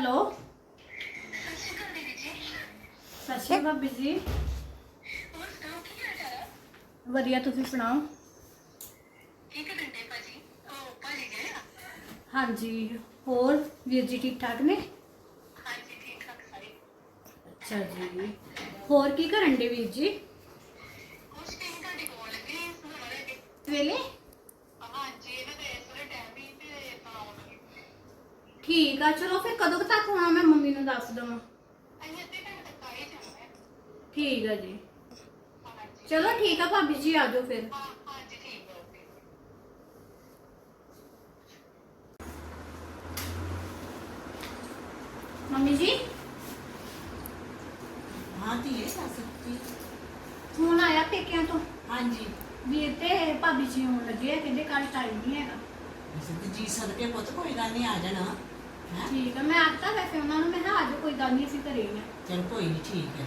Hello ਸਤਿ ਸ਼੍ਰੀ ਅਕਾਲ ਭਾਬੀ ਜੀ ਵਧੀਆ ਤੁਸੀਂ ਸੁਣਾਓ ਹਾਂਜੀ ਹੋਰ ਵੀਰ ਜੀ ਠੀਕ ਠਾਕ ਨੇ ਅੱਛਾ ਜੀ ਹੋਰ ਕੀ ਕਰਨ ਦੇ ਵੀਰ ਜੀ ਵੇਲੇ ਠੀਕ ਆ ਚਲੋ ਫਿਰ ਕਦੋਂ ਕੁ ਤੱਕ ਆਉਣਾ ਮੈਂ ਮੰਮੀ ਨੂੰ ਦੱਸ ਦਵਾਂ। ਠੀਕ ਆ ਜੀ। ਚਲੋ ਠੀਕ ਆ ਭਾਬੀ ਜੀ ਆ ਜਾਓ ਫਿਰ। ਮੰਮੀ ਜੀ? ਹਾਂ ਧੀਏ ਸੱਸ ਜੀ ਫੋਨ ਆਇਆ ਪੇਕਿਆਂ ਤੋਂ? ਹਾਂਜੀ। ਵੀਰ ਤੇ ਭਾਬੀ ਜੀ ਆਉਣ ਲੱਗੇ ਆ ਕਹਿੰਦੇ ਕੱਲ ਟਾਈਮ ਨਹੀਂ ਹੈਗਾ। ਸਿੱਧ ਜੀ ਸਦਕੇ ਪੁੱਤ ਕੋਈ ਗੱਲ ਨਹੀਂ ਆ ਜਾਣਾ। ਠੀਕ ਆ ਮੈਂ ਆਖਤਾ ਵੈਸੇ ਉਹਨਾਂ ਨੂੰ ਮੈਂ ਕਿਹਾ ਜਾਓ ਕੋਈ ਗੱਲ ਨਹੀਂ ਅਸੀਂ ਘਰੇ ਹੀ ਆ। ਚਲ ਕੋਈ ਨਹੀਂ ਠੀਕ ਹੈ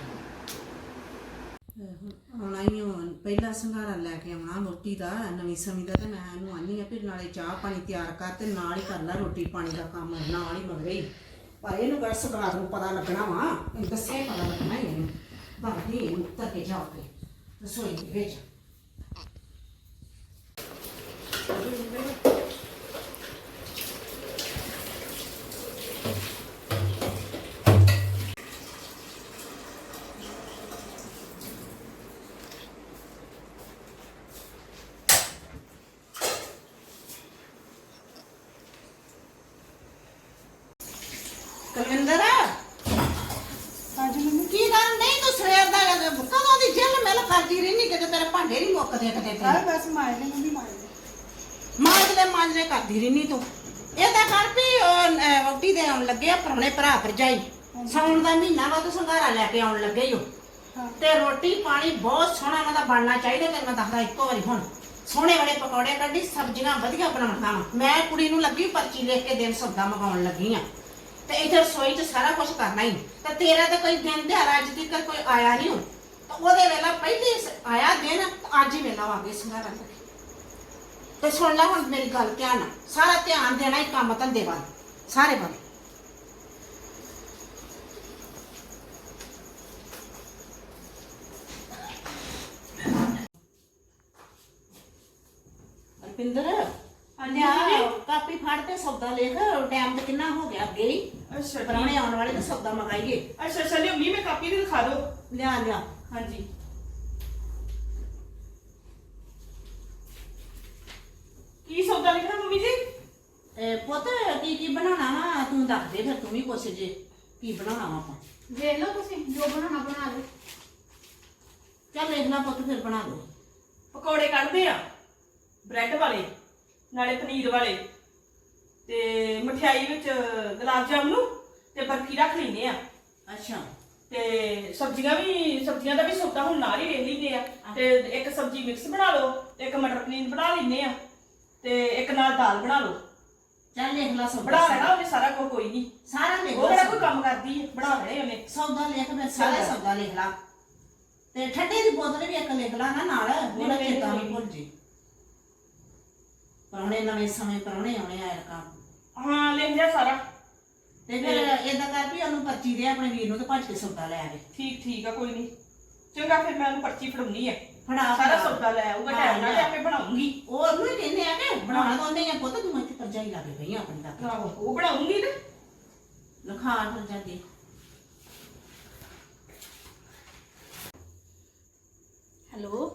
ਆਉਣਾ ਹੀ ਹੁਣ ਪਹਿਲਾ ਸੰਘਾਰਾ ਲੈ ਕੇ ਆਉਣਾ ਰੋਟੀ ਦਾ ਨਵੀਂ ਸਮੀ ਦਾ ਤੇ ਮੈਂ ਇਹਨੂੰ ਆਨੀ ਆ ਫਿਰ ਨਾਲੇ ਚਾਹ ਪਾਣੀ ਤਿਆਰ ਕਰ ਤੇ ਨਾਲ ਹੀ ਕਰ ਲੈ ਰੋਟੀ ਪਾਣੀ ਦਾ ਕੰਮ ਨਾਲ ਹੀ ਮਗਰੇ। ਹੀ ਪਰ ਇਹਨੂੰ ਕਰ ਸੰਘਾਰ ਨੂੰ ਪਤਾ ਲੱਗਣਾ ਵਾ? ਇਹਨੂੰ ਦੱਸਿਆ ਹੀ ਪਤਾ ਲੱਗਣਾ ਹੀ ਇਹਨੂੰ। ਬਾਕੀ ਇਹਨੂੰ ਜਾ ਕੇ ਰਸੋਈ ਦੇ ਵਿੱਚ। ਕਲਵਿੰਦਰ ਹਾਂਜੀ ਮੰਮੀ। ਕੀ ਗੱਲ? ਨਹੀਂ ਤੂੰ ਸਵੇਰ ਦਾ ਕਦੋਂ ਦੀ ਜੇਲ ਮਿਲ ਕਰਦੀ ਰਹਿਨੀ ਕਿਤੇ ਤੇਰੇ ਭਾਂਡੇ ਨਹੀਂ ਮੁੱਕਦੇ ਕਿਤੇ ਤੇ ਬਸ ਮਾਰਦੇ ਮੰਮੀ ਮਾਰਦੇ ਮਾਂਜਲੇ ਮਾਂਜਲੇ ਕਰਦੀ ਰਹਿਨੀ ਤੂੰ। ਇਹ ਤਾਂ ਕਰ ਵੀ ਉਹ ਵੋਟੀ ਦੇ ਆਉਣ ਲੱਗੇ ਆ ਪਰੌਣੇ ਭਰਾ ਭਰਜਾਈ। ਸਾਉਣ ਦਾ ਮਹੀਨਾ ਵਾ ਤੂੰ ਸੰਘਾਰਾ ਲੈ ਕੇ ਆਉਣ ਲੱਗੇ ਹਾਂ। ਤੇ ਰੋਟੀ ਪਾਣੀ ਬਹੁਤ ਸੋਹਣਾ ਇਹਨਾਂ ਦਾ ਬਣਨਾ ਚਾਹੀਦਾ ਤੇ ਮੈਂ ਦੱਸਦਾ ਇੱਕੋ ਵਾਰੀ ਹੁਣ। ਸੋਹਣੇ ਵਾਲੇ ਪਕੌੜੇ ਕੱਢੀ ਸਬਜ਼ੀਆਂ ਵਧੀਆ ਬਣਾਉਣਾ ਮੈਂ ਕੁੜੀ ਨੂੰ ਲੱਗੀ ਪਰਚੀ ਲਿਖ ਕੇ ਦਿਨ ਸੌਦਾ ਮੰਗਾਉਣ ਲੱਗੀ ਆ। ਤੇ ਇੱਥੇ ਰਸੋਈ 'ਚ ਸਾਰਾ ਕੁਝ ਕਰਨਾ ਹੀ। ਤੇ ਤੇਰਾ ਤਾਂ ਕੋਈ ਦਿਨ ਦਿਹਾੜਾ ਅੱਜ ਤੱਕ ਕੋਈ ਆਇਆ ਨਹੀਂ। ਹੁਣ ਤਾਂ ਉਹਦੇ ਵੇਲਾ ਪਹਿਲੇ ਸ- ਆਇਆ ਦਿਨ, ਤੇ ਅੱਜ ਹੀ ਵੇਲਾ ਆ ਗਿਆ ਸੰਘਾਰਾ ਦਾ ਤੇ ਸੁਣ ਲੈ ਹੁਣ ਮੇਰੀ ਗੱਲ ਧਿਆਨ ਨਾਲ। ਸਾਰਾ ਧਿਆਨ ਦੇਣਾ ਹੀ ਕੰਮ ਧੰਦੇ ਵੱਲ। ਸਾਰੇ ਵੱਲ। ਅਰਪਿੰਦਰ ਲਿਆ। ਕਾਪੀ ਫੜ ਤੇ ਸੌਦਾ ਲਿਖ ਟਾਈਮ ਤੇ ਕਿੰਨਾ ਹੋ ਗਿਆ ਅੱਗੇ ਹੀ? ਅੱਛਾ ਠੀਕ। ਪਰੌਣੇ ਆਉਣ ਵਾਲੇ ਤੇ ਸੌਦਾ ਮੰਗਾਈਏ ਅੱਛਾ ਅੱਛਾ ਲਿਓ ਵੀ ਮੈਂ ਕਾਪੀ ਤੇ ਦਿਖਾ ਦੋ ਲਿਆ ਲਿਆ। ਹਾਂਜੀ। ਕੀ ਸੌਦਾ ਲਿਖਣਾ ਮੰਮੀ ਜੀ? ਇਹ ਪੁੱਤ ਕੀ ਕੀ ਬਣਾਉਣਾ ਵਾ? ਤੂੰ ਦੱਸ ਦੇ ਫਿਰ ਤੂੰ ਵੀ ਪੁੱਛ ਜੇ ਕੀ ਬਣਾਉਣਾ ਵਾ ਆਪਾਂ। ਵੇਖ ਲਓ ਤੁਸੀਂ ਜੋ ਬਣਾਉਣਾ ਬਣਾ ਲਓ ਚੱਲ ਲਿਖ ਲੈ ਪੁੱਤ ਫਿਰ ਬਣਾ ਲਓ ਪਕੌੜੇ ਕੱਢਦੇ ਆ ਬ੍ਰੈਡ ਵਾਲੇ। ਨਾਲੇ ਪਨੀਰ ਵਾਲੇ। ਤੇ ਮਠਿਆਈ ਵਿੱਚ ਗੁਲਾਬ ਜਾਮਨੂ ਤੇ ਬਰਫੀ ਰੱਖ ਲੈਨੇ ਆ। ਅੱਛਾ। ਤੇ ਸਬਜ਼ੀਆਂ ਵੀ ਸਬਜ਼ੀਆਂ ਦਾ ਵੀ ਸੌਦਾ ਹੁਣ ਨਾਲ ਹੀ ਵੇਖ ਲੈਂਦੇ ਆ। ਤੇ ਇੱਕ ਸਬਜ਼ੀ ਮਿਕਸ ਬਣਾ ਲਓ ਇੱਕ ਮਟਰ ਪਨੀਰ ਬਣਾ ਲੈਨੇ ਆ। ਤੇ ਇੱਕ ਨਾਲ ਦਾਲ ਬਣਾ ਲਓ। ਚੱਲ ਲਿਖ ਲੈ ਸੌਦਾ ਬਣਾ ਲੈਣਾ ਉਹਨੇ ਸਾਰਾ ਕੁਝ ਕੋਈ ਨਹੀਂ ਸਾਰਾ ਲਿਖ ਉਹ ਕਿਹੜਾ ਕੋਈ ਕੰਮ ਕਰਦੀ ਹੈ ਬਣਾ ਲੈਣੇ ਉਹਨੇ। ਸੌਦਾ ਲਿਖ ਫਿਰ ਸਾਰਾ। ਸੌਦਾ। ਲਿਖ ਲਾ। ਤੇ ਠੰਡੇ ਦੀ ਬੋਤਲ ਵੀ ਇੱਕ ਲਿਖ ਲਾ ਨਾ ਨਾਲ ਉਹਦਾ ਚੇਤਾ। ਨਹੀਂ। ਭੁੱਲ ਜੇ ਪਰੌਣੇ ਨਵੇਂ ਸਮੇਂ ਪਰੌਣੇ ਆਉਣੇ ਆ ਐਰਕਾ ਹਾਂ ਲਿਖ ਜਾ ਸਾਰਾ। ਤੇ ਫਿਰ ਏਦਾਂ ਕਰ ਵੀ ਉਹਨੂੰ ਪਰਚੀ ਦੇ ਆਪਣੇ ਵੀਰ ਨੂੰ ਤੇ ਭੱਜ ਕੇ ਸੌਦਾ ਲੈ ਆਵੇ। ਠੀਕ ਠੀਕ ਆ ਕੋਈ ਨਹੀਂ ਚੰਗਾ ਫਿਰ ਮੈਂ ਉਹਨੂੰ ਪਰਚੀ ਫੜਾਉਣੀ ਹੈ ਫੜਾ ਸਾਰਾ। ਸੌਦਾ ਲੈ ਆਊਗਾ ਟਾਈਮ ਨਾਲ। ਆਪੇ ਬਣਾਉਂਗੀ। ਉਹ ਉਹਨੂੰ ਹੀ ਕਹਿੰਦੇ ਆ ਕਿ ਬਣਾਉਣਾ ਤਾਂ ਉਹਨੇ ਆ ਪੁੱਤ ਤੂੰ ਇੱਥੇ ਪਰਜਾਈ ਲਾ ਕੇ ਗਈ ਆਪਣੀ ਦਾ ਆਹੋ ਉਹ ਬਣਾਉਂਗੀ ਤੇ ਲਖਾ ਫਿਰ ਜਾ ਕੇ ਹੈਲੋ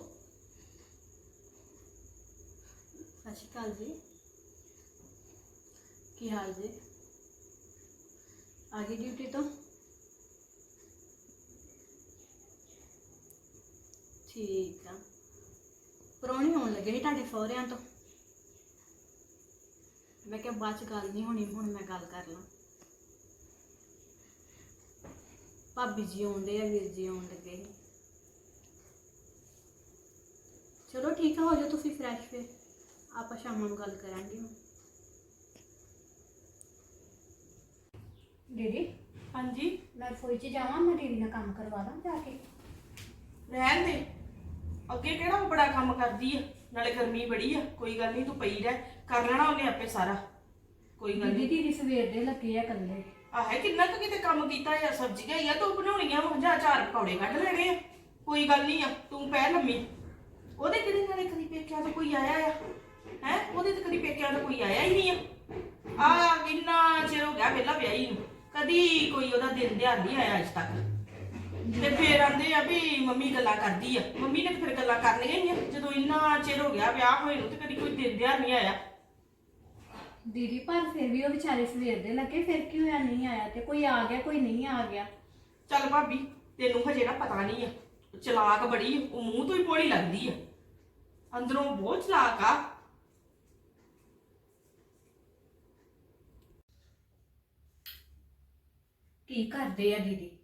ਸਤਿ ਜੀ ਕੀ ਹਾਲ ਜੀ? ਆ ਗਈ ਡਿਊਟੀ ਤੋਂ? ਠੀਕ ਆ। ਪ੍ਰਾਹੁਣੇ ਆਉਣ ਲੱਗੇ ਸੀ ਤੁਹਾਡੇ ਸਹੁਰਿਆਂ ਤੋਂ। ਮੈਂ ਕਿਹਾ ਬਾਅਦ ਚ ਗੱਲ ਨਹੀਂ ਹੋਣੀ, ਹੁਣ ਮੈਂ ਗੱਲ ਕਰ ਲਾਂ। ਭਾਬੀ ਜੀ ਆਉਂਦੇ ਆ, ਵੀਰ ਜੀ ਆਉਣ ਲੱਗੇ ਸੀ। ਚਲੋ ਠੀਕ ਆ, ਹੋ ਜਾਓ ਤੁਸੀਂ ਫਰੈਸ਼ ਫਿਰ। ਆਪਾਂ ਸ਼ਾਮ ਨੂੰ ਗੱਲ ਕਰਾਂਗੇ ਦੀਦੀ? ਹਾਂਜੀ। ਮੈਂ ਰਸੋਈ 'ਚ ਜਾਵਾਂ ਮੈਂ ਦੀਦੀ ਨਾਲ ਕੰਮ ਕਰਵਾ ਦਾਂ ਜਾ ਕੇ। ਰਹਿਣ ਦੇ। ਅੱਗੇ ਕਿਹੜਾ ਉਹ ਬੜਾ ਕੰਮ ਕਰਦੀ ਆ? ਨਾਲੇ ਗਰਮੀ ਬੜੀ ਆ ਕੋਈ ਗੱਲ ਨਹੀਂ ਤੂੰ ਪਈ ਰਹਿ। ਕਰ ਲੈਣਾ ਉਹਨੇ ਆਪੇ ਸਾਰਾ। ਕੋਈ ਗੱਲ ਦੀਦੀ ਨਹੀਂ ਦੀਦੀ ਸਵੇਰ ਦੇ ਲੱਗੇ ਆ ਇਕੱਲੇ। ਆਹੇ ਕਿੰਨਾ ਕੁ ਕਿਤੇ ਕੰਮ ਕੀਤਾ ਆ ਸਬਜ਼ੀਆਂ ਹੀ ਆ ਤੂੰ ਬਣਾਉਣੀਆਂ ਵਾ ਜਾਂ ਚਾਰ ਪਕੌੜੇ ਕੱਢ ਲੈਣੇ ਆ। ਕੋਈ ਗੱਲ ਨਹੀਂ ਆ ਤੂੰ ਪੈ ਲੰਮੀ। ਉਹਦੇ ਕਿਹਦੇ ਨਾਲੇ ਕਦੀ ਪੇਕਿਆਂ ਤੋਂ ਕੋਈ ਆਇਆ ਆ? ਹੈ? ਉਹਦੇ ਤੇ ਕਦੀ ਪੇਕਿਆਂ ਤੋਂ ਕੋਈ ਆਇਆ ਹੀ ਨਹੀਂ ਆ। ਆ ਕਿੰਨਾ ਚਿਰ ਹੋ ਗਿਆ ਪਹਿਲਾਂ ਵਿਆਹੀ ਨੂੰ। ਕਦੀ ਕੋਈ ਉਹਦਾ ਦਿਨ ਧਿਆਨ ਨਹੀਂ ਆਇਆ ਅਜ ਤੱਕ। ਤੇ ਫੇਰ ਆਂਦੇ ਆ ਵੀ ਮੰਮੀ ਗੱਲਾਂ ਕਰਦੀ ਆ। ਮੰਮੀ ਨੇ ਫਿਰ ਗੱਲਾਂ ਕਰਨੀਆਂ ਹੀ ਆ। ਜਦੋਂ ਇੰਨਾ ਚਿਰ ਹੋ ਗਿਆ ਵਿਆਹ ਹੋਏ ਨੂੰ ਤੇ ਕਦੀ ਕੋਈ ਦਿਨ ਧਿਆਨ ਨਹੀਂ ਆਇਆ। ਦੀਦੀ ਪਰ ਫਿਰ ਵੀ ਉਹ ਵਿਚਾਰੇ ਸਵੇਰ ਦੇ ਲੱਗੇ ਫਿਰ ਕੀ ਹੋਇਆ ਨਹੀਂ ਆਇਆ ਤੇ ਕੋਈ ਆ ਗਿਆ ਕੋਈ ਨਹੀਂ ਆ ਗਿਆ? ਚੱਲ ਭਾਬੀ ਤੈਨੂੰ ਹਜੇ ਨਾ ਪਤਾ ਨਹੀਂ ਆ। ਚਲਾਕ ਬੜੀ ਉਹ ਮੂੰਹ ਤੋਂ ਹੀ ਪੋੜੀ ਲੱਗਦੀ ਆ। ਅੰਦਰੋਂ ਬਹੁਤ ਚਲਾਕ ਆ। ਕੀ ਕਰਦੇ ਆ ਦੀਦੀ?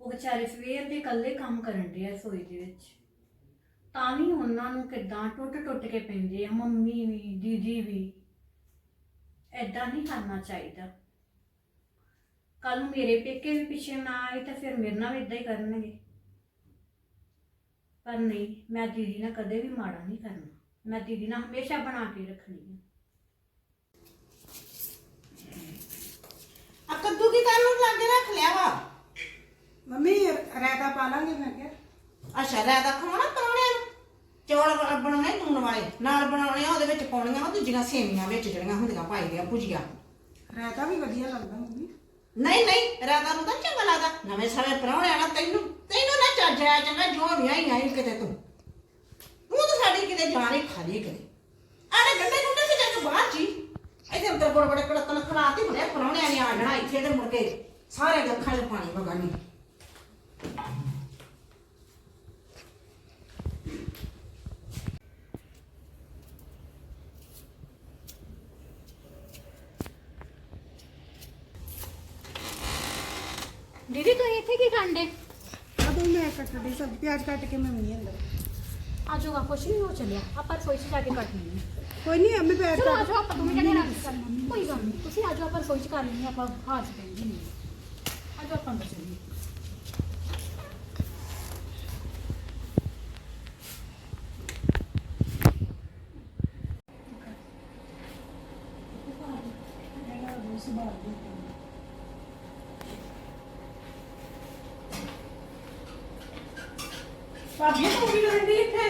ਉਹ ਵਿਚਾਰੇ ਸਵੇਰ ਦੇ ਇਕੱਲੇ ਕੰਮ ਕਰਨ ਦੇ ਆ ਰਸੋਈ ਦੇ ਵਿੱਚ। ਤਾਂ ਵੀ ਉਹਨਾਂ ਨੂੰ ਕਿਦਾਂ ਟੁੱਟ ਟੁੱਟ ਕੇ ਪੈਂਦੇ ਆ, ਮੰਮੀ ਵੀ, ਦੀਦੀ ਵੀ। ਐਦਾਂ ਨਹੀਂ ਕਰਨਾ ਚਾਹੀਦਾ। ਕੱਲ ਨੂੰ ਮੇਰੇ ਪੇਕੇ ਵੀ ਪਿੱਛੇ ਨਾ ਆਏ ਤਾਂ ਫਿਰ ਮੇਰੇ ਨਾਲ ਵੀ ਇਦਾਂ ਹੀ ਕਰਨਗੇ। ਪਰ ਨਹੀਂ, ਮੈਂ ਦੀਦੀ ਨਾਲ ਕਦੇ ਵੀ ਮਾੜਾ ਨਹੀਂ ਕਰਨਾ। ਮੈਂ ਦੀਦੀ ਨਾਲ ਹਮੇਸ਼ਾ ਬਣਾ ਕੇ ਰੱਖਣੀ ਹੈ ਕੱਦੂ ਕੀ ਕਰਨ ਨੂੰ ਲਾਗੇ ਰੱਖ ਲਿਆ ਵਾ? ਮੰਮੀ ਰਾਇਤਾ ਪਾ ਲਾਂਗੇ ਮੈਂ ਕਿਹਾ ਅੱਛਾ ਰਾਇਤਾ ਖਾਣਾ ਪਰੌਣਿਆਂ ਨੂੰ? ਚੌਲ ਬ- ਬਣਾਉਣੇ ਲੂਣ ਵਾਲੇ। ਨਾਲ ਬਣਾਉਣੇ ਆ ਉਹਦੇ ਵਿੱਚ ਪਾਉਣੀਆਂ ਵਾ ਦੂਜੀਆਂ ਸੇਵੀਆਂ ਵਿੱਚ ਜਿਹੜੀਆਂ ਹੁੰਦੀਆਂ ਪਾਈ ਦੀਆਂ ਭੁਜੀਆ। ਰਾਇਤਾ ਵੀ ਵਧੀਆ ਲੱਗਦਾ ਮੰਮੀ। ਨਹੀਂ ਨਹੀਂ ਰਾਇਤਾ ਨੂੰ ਤਾਂ ਚੰਗਾ ਲੱਗਦਾ। ਨਵੇਂ ਸਾਰੇ ਪਰੌਣਿਆਂ ਨਾਲ ਤੈਨੂੰ ਤੈਨੂੰ ਨਾ ਚੱਜ ਆਇਆ ਚੰਗਾ ਜੋ ਵਿਆਹੀ ਆਈ ਕਿਤੇ ਤੂੰ। ਤੂੰ ਤਾਂ ਸਾਡੀ ਕਿਤੇ ਜਾਣ ਖਾਲੀ ਕਿਤੇ। ਆੜੇ ਗੰਡੇ ਗੁੰਡੇ ਸੀ ਜੱਗ ਬਾਹਰ ਜੀ। ਇੱਥੇ ਅੰਦਰ ਬੜ ਬੜੇ ਕੜਕਣ ਖਲਾਤੀ ਹੁਣੇ ਪਰੌਣਿਆਂ ਨੇ ਆ ਜਾਣਾ ਇੱਥੇ ਤੇ ਮੁੜ ਕੇ ਸਾਰੇ ਦੇ ਅੱਖਾਂ 'ਚ ਪਾਣੀ ਵਗਾਣੀ ਦੀਦੀ ਤੁਸੀਂ ਇੱਥੇ ਕੀ ਕਰਦੇ ਅਬ ਮੈਂ ਕੱਟੜੀ ਸਬਜ਼ੀ ਪਿਆਜ਼ ਕੱਟ ਕੇ ਮੈਂ ਨਹੀਂ ਅੰਦਰ। ਆਜੋਗਾ ਕੁਛ ਨਹੀਂ ਹੋ ਚੱਲਿਆ। ਆਪਾਂ ਰਸੋਈ 'ਚ ਜਾ ਕੇ ਕੱਟ ਹਾਂ ਕੋਈ ਨਹੀਂ ਅੰਮੀ ਪਿਆਜ਼ ਚਲੋ ਆਜੋ ਆਪਾਂ ਦੋਵੇਂ ਜਣੇ ਰਾਤ ਕਰਨਾ ਕੋਈ ਗੱਲ ਨਹੀਂ ਤੁਸੀਂ ਆਜੋ ਆਪਾਂ ਰਸੋਈ 'ਚ ਕਰ ਹਾਂ ਆਪਾਂ ਚ ਪੈਂਦੀ ਨਹੀਂ ਆਜੋ ਆਪਾਂ ਅੰਦਰ ਚੱਲੀਏ ਭਾਬੀ ਤੂੰ ਕੀ ਕਰਦੀ ਇੱਥੇ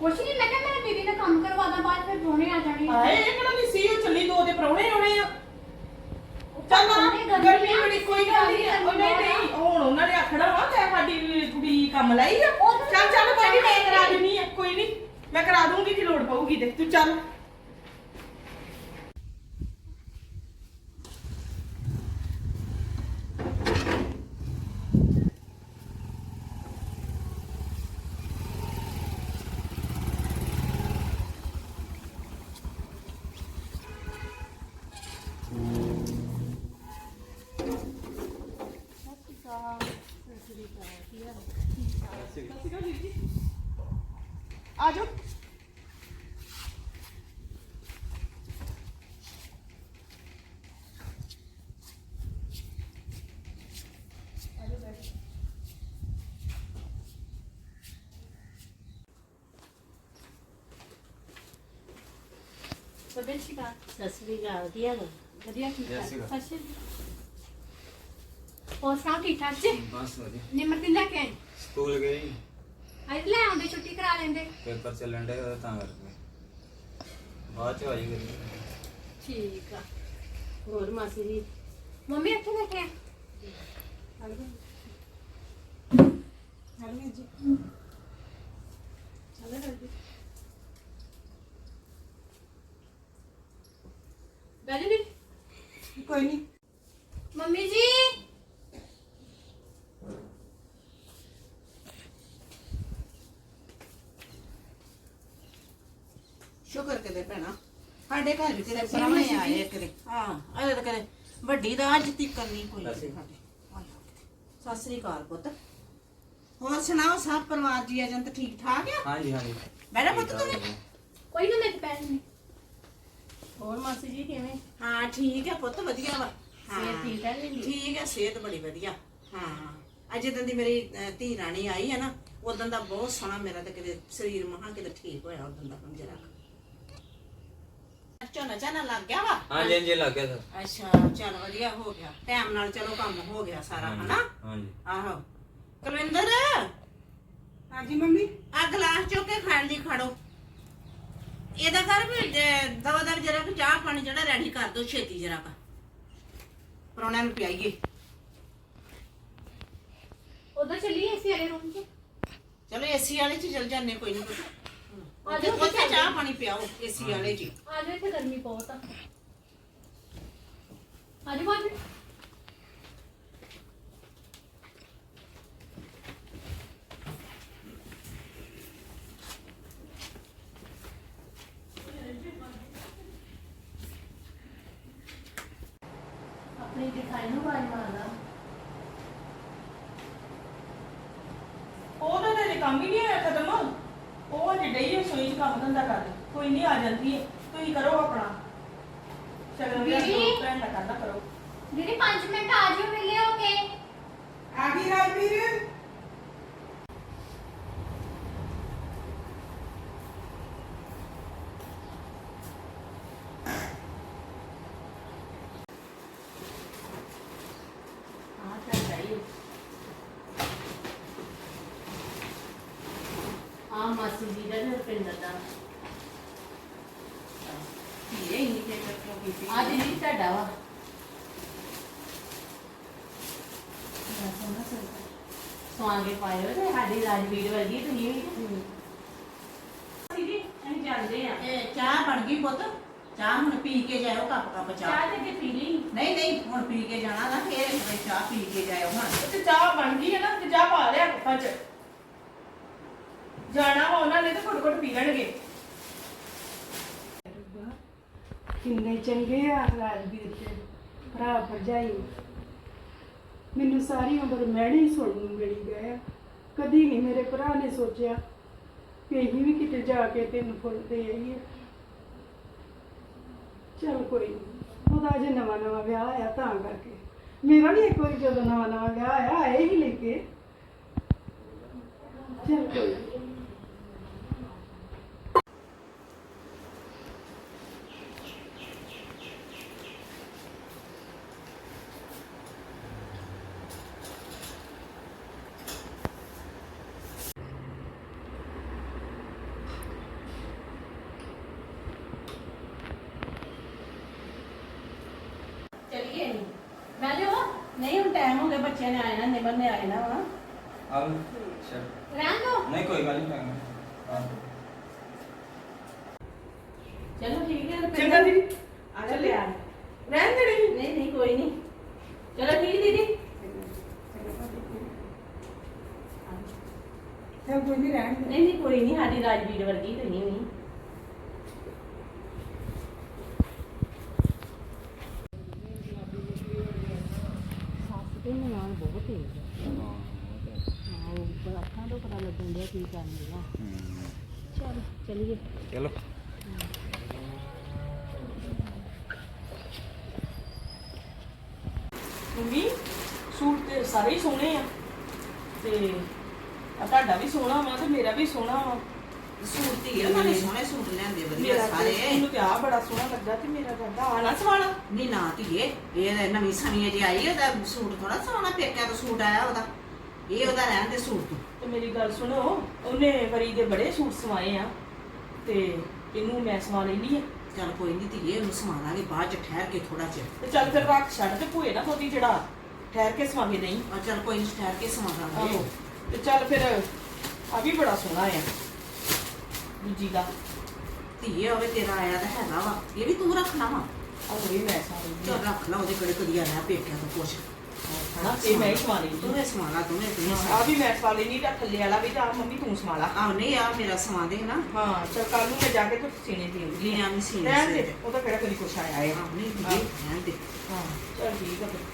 ਕੁਛ ਨਹੀਂ ਮੈਂ ਕਿਹਾ ਮੈਂ ਦੀਦੀ ਨਾਲ ਕੰਮ ਕਰਵਾਦਾ ਬਾਅਦ ਫਿਰ ਦੋਨੇ ਆ ਜਾਣੇ ਹਾਏ ਇਹ ਕਿਹੜਾ ਨਹੀਂ ਸੀ? ਉਹ ਚੱਲੀ ਦੋ ਤੇ ਪਰੌਣੇ ਆਉਣੇ ਆ। ਚੱਲ ਨਾ ਗਰਮੀ ਬੜੀ ਕੋਈ ਗੱਲ ਨਹੀਂ ਆ। ਉਹ ਨਹੀਂ ਨਹੀਂ ਹੁਣ ਉਹਨਾਂ ਨੇ ਆਖਣਾ ਵਾ ਤੇ ਸਾਡੀ ਕੁੜੀ ਕੰਮ ਲਈ ਆ। ਚੱਲ ਚੱਲ ਕੋਈ ਨਹੀਂ ਮੈਂ ਕਰਾ ਦਿੰਨੀ ਆ ਕੋਈ ਨਹੀਂ। ਮੈਂ ਕਰਾ ਦੂੰਗੀ ਜੇ ਲੋੜ ਪਊਗੀ ਤੇ। ਤੂੰ ਚੱਲ ਆ ਜਾਓ ਬਦਲ ਸ਼ਿਕਾ ਸਤਿ ਸ੍ਰੀ ਅਕਾਲ ਵਧੀਆ ਵਾ ਵਧੀਆ ਠੀਕ ਸਤਿ ਸ਼੍ਰੀ ਅਕਾਲ। ਹੋਰ ਸੁਣਾਓ ਠੀਕ ਠਾਕ ਜੀ। ਬਸ ਵਧੀਆ ਨਿਮਰਤੀ ਲੈ ਕੇ ਆਏ ਸਕੂਲ ਗਈ ਅੱਜ ਲੈ ਆਉਂਦੇ ਛੁੱਟੀ ਕਰਾ ਲੈਂਦੇ ਪੇਪਰ ਚੱਲਣ ਦੇ ਤਾਂ ਕਰਕੇ। ਬਾਅਦ ਚ ਆਈ ਕਰੀ ਠੀਕ ਆ। ਹੋਰ ਮਾਸੀ ਜੀ। ਮੰਮੀ ਇੱਥੇ ਲੈ ਕੇ ਆਏ ਜੀ ਬੈਠੇ ਜੀ ਕੋਈ ਨਹੀਂ ਮੰਮੀ ਜੀ। ਸ਼ੁਕਰ ਕਿਤੇ ਭੈਣਾ। ਸਾਡੇ ਘਰ ਵੀ ਕਿਤੇ ਪਰੌਣੇ ਆਏ ਆ ਕਿਤੇ। ਹਾਂ ਅਰੇ ਤਾਂ ਕਿਤੇ ਵੱਡੀ ਦਾ ਅੱਜ ਤੱਕ ਨਹੀਂ ਕੋਈ ਸਤਿ ਸ਼੍ਰੀ ਅਕਾਲ। ਸਾਡੇ। ਸਤਿ ਸ੍ਰੀ ਅਕਾਲ ਪੁੱਤ। ਹੋਰ ਸੁਣਾਓ ਸਭ ਪਰਿਵਾਰ ਜੀ ਅਜੰਤ ਠੀਕ ਠਾਕ ਆ? ਹਾਂਜੀ ਹਾਂਜੀ। ਬੈਠਾ ਪੁੱਤ ਤੂੰ। ਕੋਈ ਨਾ ਮੈਂ ਪੈਣ ਨਹੀਂ ਹੋਰ ਮਾਸੀ ਜੀ ਕਿਵੇਂ? ਹਾਂ ਠੀਕ ਹੈ ਪੁੱਤ ਵਧੀਆ ਵਾ। ਸਿਹਤ ਠੀਕ ਹੈ ਜੀ? ਠੀਕ ਹੈ ਸਿਹਤ ਬੜੀ ਵਧੀਆ। ਹਾਂ। ਅਜੇ ਦਿਨ ਦੀ ਮੇਰੀ ਅਹ, ਧੀ ਰਾਣੀ ਆਈ ਹੈ ਨਾ ਉਦੋਂ ਦਾ ਬਹੁਤ ਸੋਹਣਾ ਮੇਰਾ ਤੇ ਕਿਤੇ ਸਰੀਰ ਮਹਾ ਕਿਤੇ ਠੀਕ ਹੋਇਆ ਉਦੋਂ ਦਾ ਹੁਣ ਜਰਾ ਝੋਨਾ ਝਾਨਾ ਲੱਗ ਗਿਆ ਵਾ? ਹਾਂਜੀ ਹਾਂਜੀ ਲੱਗ ਗਿਆ ਸਰ। ਅੱਛਾ ਚੱਲ ਵਧੀਆ ਹੋ ਗਿਆ। ਟਾਈਮ ਨਾਲ ਚਲੋ ਕੰਮ ਹੋ ਗਿਆ ਸਾਰਾ ਹਨਾ? ਹਾਂਜੀ। ਆਹੋ। ਕੁਲਵਿੰਦਰ? ਹਾਂਜੀ ਮੰਮੀ? ਆ ਗਲਾਸ ਚੁੱਕ ਕੇ ਖਾਣ ਦੀ ਖੜੋ। ਇਹਦਾ ਕਰ ਵੀ ਦਵਾ ਦਵ ਜਰਾ ਕੁ ਚਾਹ ਪਾਣੀ ਜਿਹੜਾ ਰੈਡੀ ਕਰ ਦੋ ਛੇਤੀ ਜਰਾ ਕਾ। ਪਰੋਣਿਆਂ ਨੂੰ ਪਿਆਈਏ। ਉਧਰ ਚੱਲੀਏ ਅਸੀਂ ਅਰੇ ਰੂਮ 'ਚ? ਚਲੋ ਏਸੀ ਵਾਲੇ ਚ ਚਲ ਜਾਂਦੇ ਕੋਈ ਨਹੀਂ ਆ ਜਾਓ, ਉੱਥੇ ਚਾਹ ਪਾਣੀ ਪਿਆਓ ਏਸੀ ਵਾਲੇ ਚ। ਆ ਜਾਓ ਇੱਥੇ ਗਰਮੀ ਬਹੁਤ ਆ। ਆ ਜਾਓ ਬਾਅਦ ਆਪਣੀ ਦਿਖਾਈ ਨੂੰ ਬਾਜ ਮਾਰਦਾ ਉਹ ਤਾਂ ਤੇਰੇ ਕੰਮ ਹੀ ਨਹੀਂ ਆਇਆ ਖਤਮ ਉਹ ਅਜੇ ਚ ਕੰਮ ਧੰਦਾ ਕਰ ਕੋਈ ਨਹੀਂ ਆ ਜਾਂਦੀ ਹੈ ਤੁਸੀਂ ਕਰੋ ਆਪਣਾ। ਸ਼ਗਨ ਵੀ ਦੀਦੀ। ਭੈਣ ਦਾ ਕਰਦਾ ਕਰੋ। ਦੀਦੀ 5 ਮਿੰਟ ਆ ਜਿਓ ਮਿਲੇ ਹੋ ਕੇ। ਆ ਗਈ ਰਾਜਵੀਰ ਆ ਤਾਂ ਚਾਹੀਏ ਆ ਮਾਸੀ ਜੀ ਦਾ ਤੇ ਰੁਪਿੰਦਰ ਦਾ। ਇਹ ਇੰਨੀ ਤੇ ਚੱਕੋ ਕੀਤੀ ਆ ਦੀਦੀ ਤੁਹਾਡਾ ਵਾ। ਸਵਾਂਗੇ ਪਾਇਓ ਤੇ ਸਾਡੀ ਰਾਜਵੀਰ ਵਰਗੀ ਤੁਸੀਂ ਵੀ। ਦੀਦੀ ਅਸੀਂ ਜਾਂਦੇ ਆ ਇਹ ਚਾਹ ਬਣ ਗਈ ਪੁੱਤ। ਚਾਹ ਹੁਣ ਪੀ ਕੇ ਜਾਇਓ ਕੱਪ ਕੱਪ ਚਾਹ। ਚਾਹ ਤੇ ਕੇ ਪੀ ਲਈ? ਨਹੀਂ ਨਹੀਂ ਹੁਣ ਪੀ ਕੇ ਜਾਣਾ ਨਾ ਫੇਰ ਇੱਕ ਵਾਰੀ ਚਾਹ ਪੀ ਕੇ ਜਾਇਓ ਹੁਣ। ਤੇ ਚਾਹ ਬਣ ਗਈ ਹੈ ਨਾ ਤੇ ਚਾਹ ਪਾ ਲਿਆ ਕੱਪਾਂ 'ਚ। ਜਾਣਾ ਵਾ, ਉਹਨਾਂ ਨੇ ਤੇ ਘੁੱਟ ਘੁੱਟ ਪੀ ਲੈਣਗੇ। ਕਿੰਨੇ ਚੰਗੇ ਆ ਰਾਜਵੀਰ ਤੇ ਭਰਾ ਭਰਜਾਈ। ਮੈਨੂੰ ਸਾਰੀ ਉਮਰ ਮੈਣੇ ਹੀ ਸੁਣਨ ਨੂੰ ਮਿਲੀ ਗਿਆ ਕਦੀ ਨਹੀਂ ਮੇਰੇ ਭਰਾ ਨੇ ਸੋਚਿਆ ਕਿ ਅਸੀਂ ਵੀ ਕਿਤੇ ਜਾ ਕੇ ਤੈਨੂੰ ਫੁੱਲ ਦੇ ਆਈਏ। ਚਲ ਕੋਈ ਨੀ, ਉਹਦਾ ਅਜੇ ਨਵਾਂ ਨਵਾਂ ਵਿਆਹ ਆਇਆ ਤਾਂ ਕਰਕੇ। ਮੇਰਾ ਵੀ ਇੱਕ ਵਾਰੀ ਜਦੋਂ ਨਵਾਂ ਨਵਾਂ ਵਿਆਹ ਆਇਆ ਆਏ ਹੀ ਲੈ ਕੇ। ਚਲ ਕੋਈ ਨੀ। ਚਲਿਏ ਨਹੀਂ ਮੈਂ ਲਿਓ ਨਹੀਂ ਹੁਣ ਟਾਈਮ ਹੋ ਗਿਆ ਬੱਚਿਆਂ ਨੇ ਆਏ ਨਾ ਨਿਮਰ ਨੇ ਆਏ ਨਾ ਵਾ ਆ ਲਓ। ਅੱਛਾ ਰਹਿਣ ਦੋ ਨਹੀਂ ਕੋਈ ਗੱਲ ਨਹੀਂ ਕਰਨਾ ਚਲੋ ਠੀਕ ਹੈ ਰੁਪਿੰਦਰ। ਚੰਗਾ ਦੀਦੀ ਆ ਜਾ ਲਿਆ ਰਹਿਣ ਦੇ ਨਹੀਂ ਨਹੀਂ ਨਹੀਂ ਕੋਈ ਨਹੀਂ ਚਲੋ ਠੀਕ ਦੀਦੀ ਚੱਲ ਕੋਈ ਨਹੀਂ ਰਹਿਣ ਦੇ ਨਹੀਂ ਨਹੀਂ ਕੋਈ ਨਹੀਂ ਸਾਡੀ ਰਾਜਵੀਰ ਵਰਗੀ ਤੁਸੀਂ ਵੀ ਸੱਸ ਨਾਲ ਬਹੁਤ ਤੇਜ਼ ਹੈ ਹਾਂ ਉਹ ਅੱਖਾਂ ਤੋਂ ਪਤਾ ਲੱਗਣ ਡਿਆ ਕੀ ਕਰਨ ਡਿਆ। ਚਲ ਚਲੀਏ। ਚਲੋ। ਮੰਮੀ ਸੂਟ ਤੇ ਸਾਰੇ ਹੀ ਸੋਹਣੇ ਆ। ਤੇ ਆ ਤੁਹਾਡਾ ਵੀ ਸੋਹਣਾ ਵਾ ਤੇ ਮੇਰਾ ਵੀ ਸੋਹਣਾ ਵਾ। ਸੂਟ ਧੀ ਉਹਨਾਂ ਨੇ ਸੋਹਣੇ ਸੂਟ ਲੈਂਦੇ ਵਧੀਆ ਮੇਰਾ ਸਾਰੇ। ਤੇ ਮੈਨੂੰ ਆ ਬੜਾ ਸੋਹਣਾ ਲੱਗਾ ਤੇ ਮੇਰਾ ਕਹਿੰਦਾ ਆਣਾ ਸਵਾਣਾ ਨਹੀਂ ਨਾ ਧੀਏ ਇਹ ਨਵੀਂ ਸਣੀ ਜੇ ਆਈ ਉਹਦਾ ਸੂਟ ਥੋੜਾ ਸੋਹਣਾ ਪੇਕਿਆਂ ਤੋਂ ਸੂਟ ਆਇਆ ਉਹਦਾ। ਇਹ ਉਹਦਾ ਰਹਿਣ ਦੇ ਸੂਟ। ਤੋਂ ਤੇ ਮੇਰੀ ਗੱਲ ਸੁਣੋ ਉਹਨੇ ਵਰੀ ਦੇ ਬੜੇ ਸੂਟ ਸਵਾਏ ਆ ਤੇ ਇਹਨੂੰ ਮੈਂ ਸਵਾ ਲੈਣੀ ਆ। ਚੱਲ ਕੋਈ ਨਹੀਂ ਧੀਏ ਉਹਨੂੰ ਬਾਅਦ ਚ ਠਹਿਰ ਕੇ ਥੋੜਾ ਚਿਰ ਤੇ ਚੱਲ ਫਿਰ ਰੱਖ ਛੱਡ ਤੇ ਭੂਏ ਨਾ ਥੋੜੀ ਜਿਹੜਾ ਠਹਿਰ ਕੇ ਸਵਾਂਗੇ ਨਹੀਂ। ਆ ਚੱਲ ਕੋਈ ਨਹੀਂ ਠਹਿਰ ਕੇ ਆਹੋ ਤੇ ਚੱਲ ਫਿਰ ਆ ਵੀ ਬੜਾ ਸੋਹਣਾ ਆ। ਦੂਜੀ ਦਾ। ਧੀਏ ਹੋਵੇ ਤੇਰਾ ਆਇਆ ਤਾਂ ਹੈਗਾ ਵਾ। ਇਹ ਵੀ ਤੂੰ ਰੱਖਣਾ ਵਾ। ਆ ਹੋਈ ਮੈਂ ਸਾਰੀ ਚੱਲ ਰੱਖ ਲਾ ਉਹਦੇ ਕਿਹੜੇ ਕਦੀ ਆਇਆ ਪੇਕਿਆਂ ਤੋਂ ਕੁਛ। ਹਨਾ ਇਹ ਮੈਂ ਹੀ ਸਵਾ ਤੂੰ ਇਹ ਸਮਾਲਾ ਤੂੰ ਇਹ ਤੂੰ ਆ ਵੀ ਮੈਂ ਸਵਾ ਲੈਣੀ ਤਾਂ ਥੱਲੇ ਵਾਲਾ ਵੀ ਤਾਂ ਮੰਮੀ ਤੂੰ ਸੰਭਾਲਾ ਆ ਨਹੀਂ ਆ ਮੇਰਾ ਸਮਾਂ ਦੇ ਨਾ। ਹਾਂ ਚਲ ਕੱਲ ਨੂੰ ਮੈਂ ਜਾ ਕੇ ਤੂੰ ਸੀਨੇ ਦੇ ਲੈ ਆ ਮਸ਼ੀਨ ਰਹਿਣ ਸੇ ਦੇ ਉਹ ਤਾਂ ਕਿਹੜਾ ਕਦੀ ਕੁਛ ਆਇਆ ਹੈ। ਆ ਨਹੀਂ ਧੀਏ ਰਹਿਣ ਦੇ। ਹਾਂ ਚਲ ਠੀਕ ਆ ਫਿਰ।